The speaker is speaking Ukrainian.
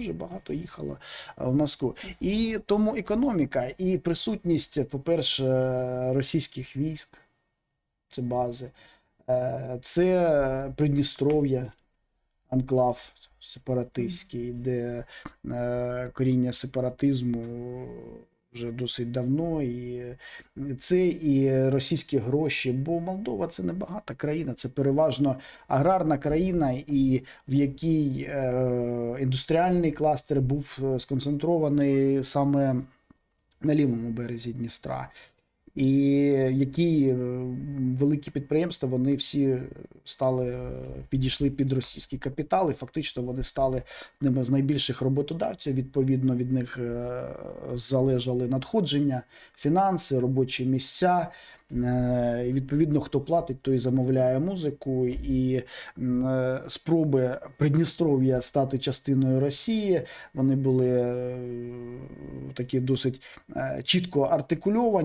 дуже багато їхало е, в Москву. І тому економіка і присутність, по-перше, російських військ, це бази, е, це Придністров'я, анклав сепаратистський, де е, коріння сепаратизму вже досить давно, і це і російські гроші. Бо Молдова це не багата країна, це переважно аграрна країна, і в якій е, індустріальний кластер був е, сконцентрований саме на лівому березі Дністра. І які е, великі підприємства, вони всі стали е, підійшли під російський капітал, фактично вони стали одними з найбільших роботодавців. Відповідно, від них е, залежали надходження, фінанси, робочі місця. Е, І відповідно, хто платить, той замовляє музику, і е, спроби Придністров'я стати частиною Росії. Вони були е, такі досить е, чітко артикульовані.